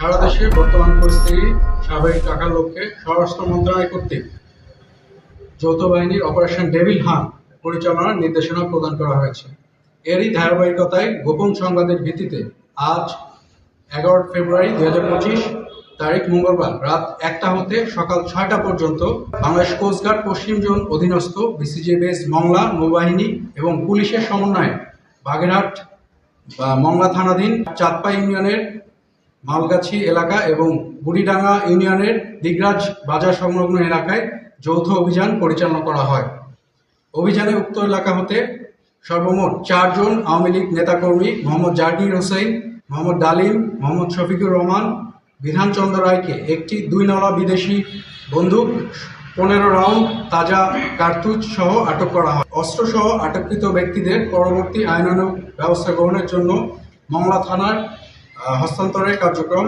সারা দেশে বর্তমান পরিস্থিতি স্বাভাবিক রাখার লক্ষ্যে স্বরাষ্ট্র মন্ত্রণালয় কর্তৃক যৌথ বাহিনীর অপারেশন ডেভিল হান পরিচালনার নির্দেশনা প্রদান করা হয়েছে। এরই ধারাবাহিকতায় গোপন সংবাদের ভিত্তিতে আজ এগারো ফেব্রুয়ারি দুই হাজার পঁচিশ তারিখ মঙ্গলবার রাত একটা হতে সকাল ছয়টা পর্যন্ত বাংলাদেশ কোস্টগার্ড পশ্চিম জোন অধীনস্থ বিসিজি বেস মংলা নৌবাহিনী এবং পুলিশের সমন্বয়ে বাগেরহাট বা মংলা থানাধীন চাঁদপা ইউনিয়নের মালগাছি এলাকা এবং বুড়িডাঙ্গা ইউনিয়নের দিগরাজ বাজার সংলগ্ন এলাকায় যৌথ অভিযান পরিচালনা করা হয়। অভিযানে উক্ত এলাকা হতে সর্বমোট চারজন আওয়ামী লীগ নেতাকর্মী মোহাম্মদ জাহাঙ্গীর হোসেন, মোহাম্মদ ডালিম, মোহাম্মদ শফিকুর রহমান বিধানচন্দ্র রায়কে একটি দুই নলা বিদেশি বন্দুক, পনেরো রাউন্ড তাজা কার্তুজ সহ আটক করা হয়। অস্ত্রসহ আটককৃত ব্যক্তিদের পরবর্তী আইনানুগ ব্যবস্থা গ্রহণের জন্য মংলা থানার হস্তান্তরের কার্যক্রম